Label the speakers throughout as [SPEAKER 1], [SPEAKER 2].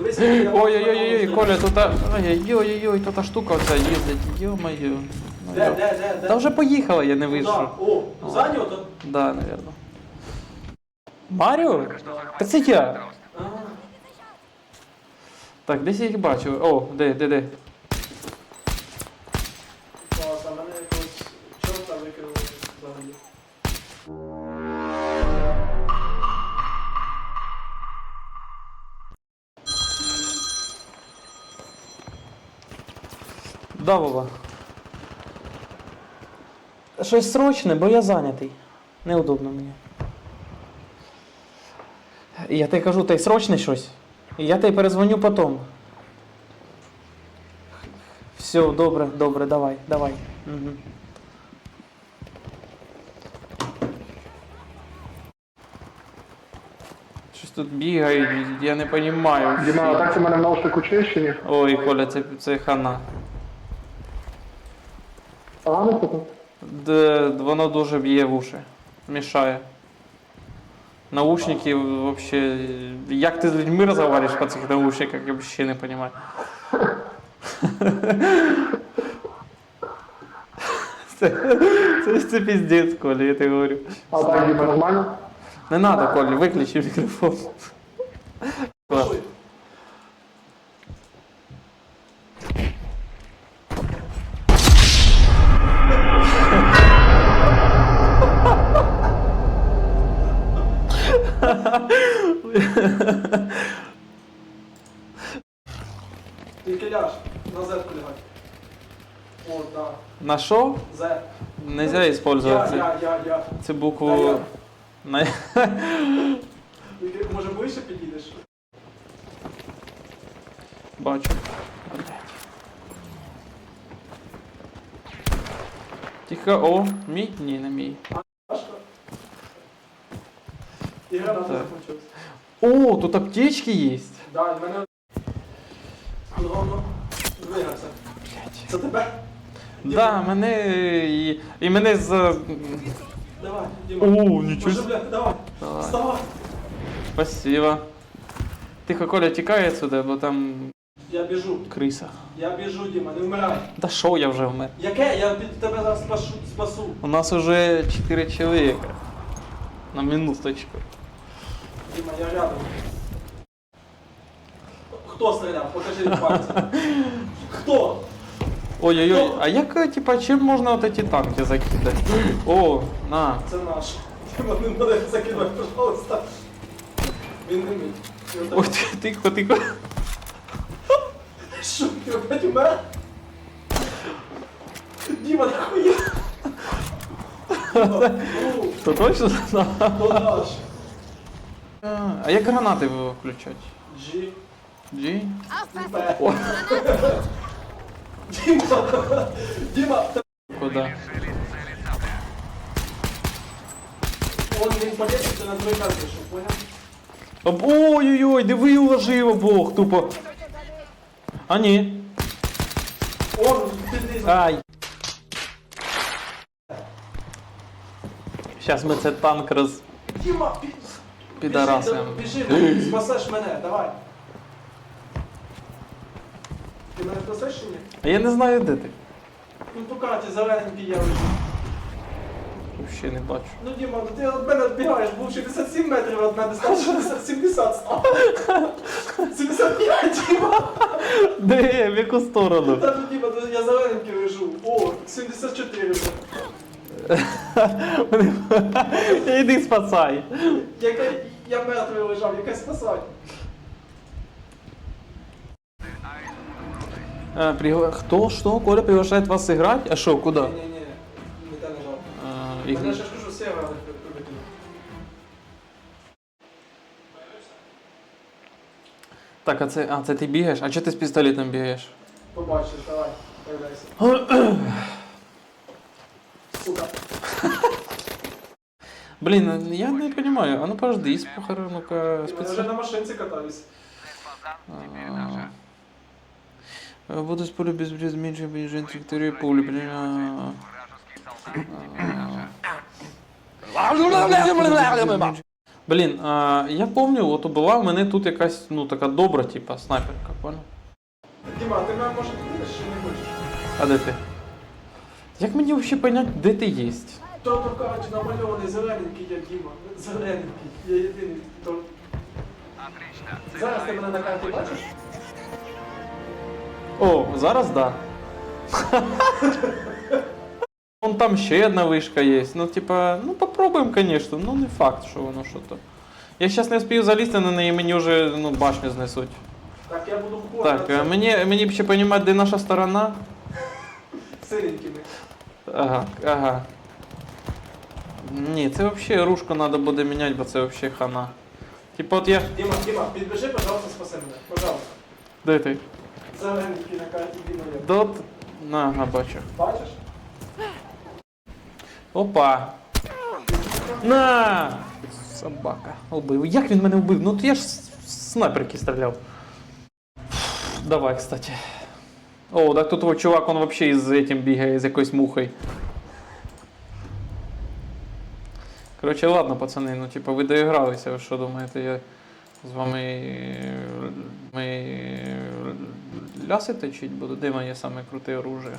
[SPEAKER 1] Дивись,
[SPEAKER 2] Ой-ой-ой, Коля, тут та... Ой-ой-ой, тут та штука оця їздить, йо-моє.
[SPEAKER 1] Де, де, де, де?
[SPEAKER 2] Та вже поїхала, я не вийшов.
[SPEAKER 1] О, ззаді ото? то?
[SPEAKER 2] Да, навірно. Маріо? Та це я. Так, десь я їх бачив. О, де, де, де? Да, Вова. Щось срочне, бо я зайнятий. Неудобно мені. Я тобі кажу, й срочне щось. Я тобі перезвоню потім. Все, добре, добре, давай, давай. Угу. Щось тут бігають, я не розумію.
[SPEAKER 3] Діма, а так у мене в наушнику чуєш чи ні?
[SPEAKER 2] Ой, Коля, це, це хана.
[SPEAKER 3] А, не тут.
[SPEAKER 2] Де воно дуже б'є в уші. Мішає. Наушники вообще. Як ти з людьми розговорюєш по цих наушниках, я взагалі не розумію. Це, це, це піздець, Коля, я тобі говорю.
[SPEAKER 3] А так, нормально?
[SPEAKER 2] Не треба, Коля, виключи мікрофон. Ладно.
[SPEAKER 1] Ляж, на зетку лягай. О, так.
[SPEAKER 2] На що?
[SPEAKER 1] Зе.
[SPEAKER 2] Нельзя
[SPEAKER 1] Я,
[SPEAKER 2] использовать
[SPEAKER 1] я, я, я.
[SPEAKER 2] цю букву. На...
[SPEAKER 1] Тільки, Може, ближче підійдеш?
[SPEAKER 2] Бачу. Тихо, о, мій? Ні, не мій.
[SPEAKER 1] Важко? І граната
[SPEAKER 2] Так.
[SPEAKER 1] закінчилась.
[SPEAKER 2] О, тут аптечки є.
[SPEAKER 1] Да, мене... Воно двигався. Це тебе?
[SPEAKER 2] Да, мене і, і мене з.
[SPEAKER 1] Давай, Діма.
[SPEAKER 2] О, нічого.
[SPEAKER 1] Може, бля, давай.
[SPEAKER 2] Давай.
[SPEAKER 1] Вставай.
[SPEAKER 2] Спасибо. Тихо, Коля, тікай отсюда, бо там
[SPEAKER 1] Я біжу.
[SPEAKER 2] криса.
[SPEAKER 1] Я біжу, Діма, не вмирай.
[SPEAKER 2] Та шо я вже вмер?
[SPEAKER 1] Яке? Я під тебе зараз спашу, спасу.
[SPEAKER 2] У нас уже 4 чоловіка. На минуточку.
[SPEAKER 1] Діма, я рядом. Хто стріляв? Покажи пальцем. Хто?
[SPEAKER 2] Ой-ой-ой, а як, е, типа, чим можна от ці танки закидати? О, на.
[SPEAKER 1] Це наш. Не мене закидай, пожалуйста. Він не мій.
[SPEAKER 2] Ой, тихо, тихо.
[SPEAKER 1] Що, ти опять умер? Діма, нахуя? Ну,
[SPEAKER 2] То точно? Да.
[SPEAKER 1] то наш.
[SPEAKER 2] А, як гранати включати?
[SPEAKER 1] G.
[SPEAKER 2] G?
[SPEAKER 1] П.
[SPEAKER 2] О,
[SPEAKER 1] Діма, Діма, та-
[SPEAKER 2] куди?
[SPEAKER 1] он він полетить, ти на другий карті, що, поняв?
[SPEAKER 2] Об- Ой-ой-ой, диви уложив обох, тупо. А ні.
[SPEAKER 1] Он, ти не
[SPEAKER 2] Ай. Зараз ми це танк роз...
[SPEAKER 1] Діма, пі...
[SPEAKER 2] підарасимо.
[SPEAKER 1] Біжи, біжи, спасеш мене, давай. Ти мене спасеш чи ні?
[SPEAKER 2] А я не знаю, де ти.
[SPEAKER 1] Ну, по карті зелененький я лежу.
[SPEAKER 2] Взагалі не бачу.
[SPEAKER 1] Ну, Діма, ну ти від мене відбігаєш, був 67 метрів від мене, став 60, 70 став. 75, Діма!
[SPEAKER 2] Де? В яку сторону?
[SPEAKER 1] Та ну, Діма, ну, я зелененький лежу. О, 74 вже.
[SPEAKER 2] Іди спасай.
[SPEAKER 1] Яка, я мертвий лежав, яка спасать.
[SPEAKER 2] А, пригла... Хто? Що? Коля приглашает вас играть? А що, куди?
[SPEAKER 1] Ні-ні-ні, не те нажав.
[SPEAKER 2] А,
[SPEAKER 1] Мене
[SPEAKER 2] ігр-
[SPEAKER 1] ще ж кажу, сєва.
[SPEAKER 2] Так, а це, а це ти бігаєш? А чого ти з пістолетом бігаєш?
[SPEAKER 1] Побачиш, давай, появляйся. Сука.
[SPEAKER 2] Блін, я не розумію. А ну подожди, із похорон, ну-ка,
[SPEAKER 1] Я вже
[SPEAKER 2] спеціально.
[SPEAKER 1] на машинці катаюсь.
[SPEAKER 2] А, Буду з полю без бріз менше біжен траєкторії пулі, блін. а. Я пам'ятаю, от була в мене тут якась, ну, така добра, типа, снайперка, понял?
[SPEAKER 1] Діма, ти мене може будеш чи не хочеш?
[SPEAKER 2] А де ти? Як мені взагалі понять, де ти єсть?
[SPEAKER 1] То то кажуть, намальований зелененький я Діма. Зелененький. Я єдиний. То... Зараз ти мене на карті бачиш?
[SPEAKER 2] О, зараз да. Вон там ще одна вишка є. Ну, типа, ну попробуємо, конечно. Ну не факт, що воно що то. Я зараз не встиг залізти на неї, мені вже ну, башню знесуть.
[SPEAKER 1] Так, я буду в
[SPEAKER 2] Так, а мені, мені б ще розуміти, де наша сторона.
[SPEAKER 1] Синенькими.
[SPEAKER 2] Ага, ага. Ні, це взагалі ружку треба буде міняти, бо це взагалі хана. Типа от я.
[SPEAKER 1] Діма, Діма, підбіжи, пожалуйста, спаси мене. Пожалуйста.
[SPEAKER 2] Де ти?
[SPEAKER 1] Зелененький на карті Діма.
[SPEAKER 2] Дот. Ага, бачу.
[SPEAKER 1] Бачиш?
[SPEAKER 2] Опа. На! Собака. Убив. Як він мене вбив? Ну то я ж з з снайперки стріляв. Давай, кстати. О, так тут вот чувак, он вообще із этим бігає, з якоюсь мухою. Короче, ладно, пацани, ну типа ви доігралися, ви що думаєте, я з вами ми ляси точить буду? Де моє саме круте оружие?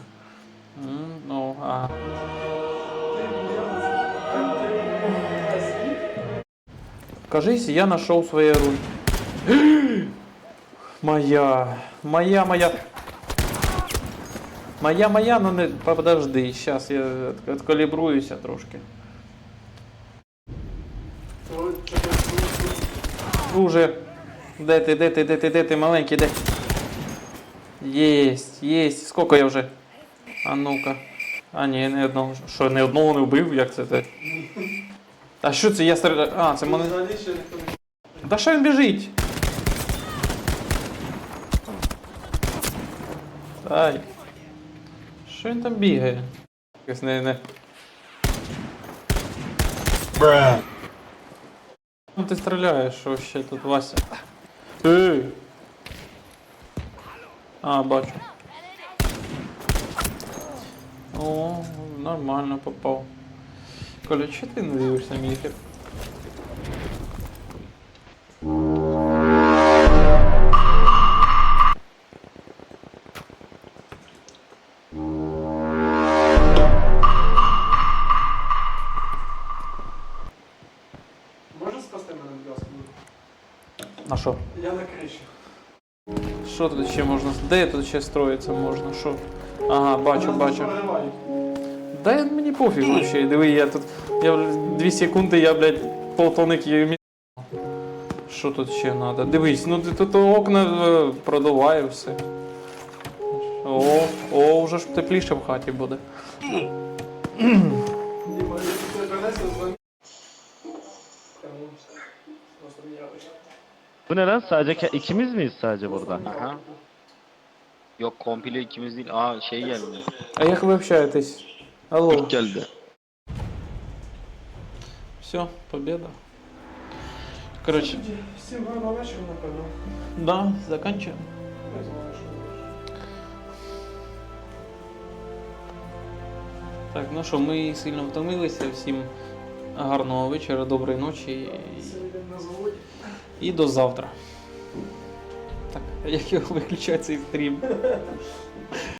[SPEAKER 2] Ну, а. Кажись, я нашел своє оружие. Моя, моя, моя. Моя, моя, ну не подожди, сейчас я от- откалібруюся трошки.
[SPEAKER 1] Ой, чекай,
[SPEAKER 2] Друже, де ти, де ти, де ти, де ти, маленький, де? Єсть, єсть. Скільки я вже? А ну-ка. А ні, не одного. Що, не одного не вбив? Як це? А що це? Я стріляю. А, це мене. Да що він біжить? Ай. Що він там бігає? Якось не, не. Ну ти стріляєш, що ще тут Вася? Ей! А, бачу. О, нормально попав. Коля, чого ти не дивишся мій? На що?
[SPEAKER 1] Я на криші.
[SPEAKER 2] Що тут ще можна? Де тут ще строїться можна? Що? Ага, бачу, бачу.
[SPEAKER 1] проривають.
[SPEAKER 2] Да мені пофіг вообще. Диви, я тут. Я блядь, дві секунди, я, блядь, полтони київ. Що тут ще треба? Дивись, ну ти тут окна е, продуває все. О, о, вже ж тепліше в хаті буде.
[SPEAKER 4] Bu ne lan? Sadece ke- ikimiz miyiz sadece burada?
[SPEAKER 5] Aha. Yok komple ikimiz değil. Aa şey geldi.
[SPEAKER 2] А як ви общаєтесь? Алло.
[SPEAKER 5] Türk geldi.
[SPEAKER 2] Все, победа. Короче,
[SPEAKER 1] Всім гарного вечора, напевно.
[SPEAKER 2] да, заканчиваем.
[SPEAKER 1] Не знаю, що буде.
[SPEAKER 2] Так, ну що, ми сильно втомилися. Всім Гарного вечора, доброї ночі і- і до завтра. Так, як його виключається стрім?